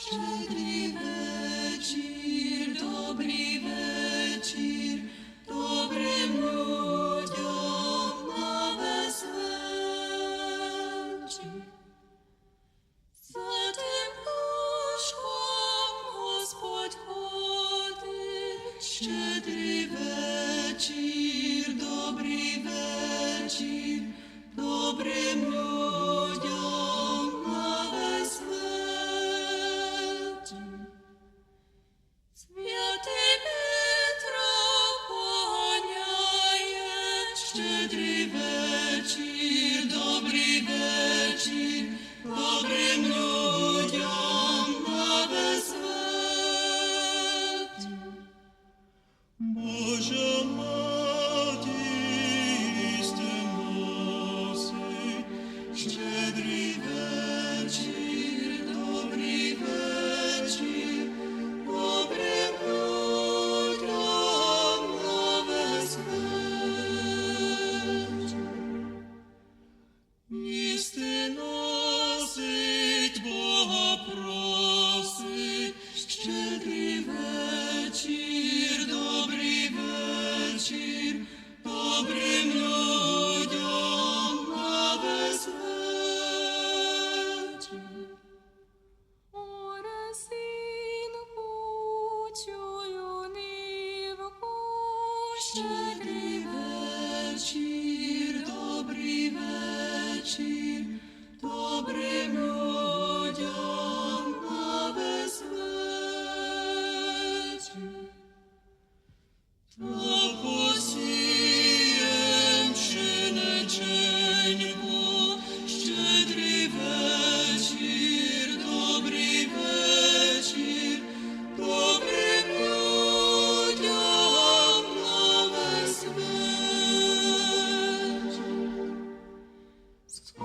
Щедрий вечір, добрий вечір, добрим людям. За тим кошком Господь ходить, щедрий вечір. Щедрий вечір, добрий вечір. subscribe.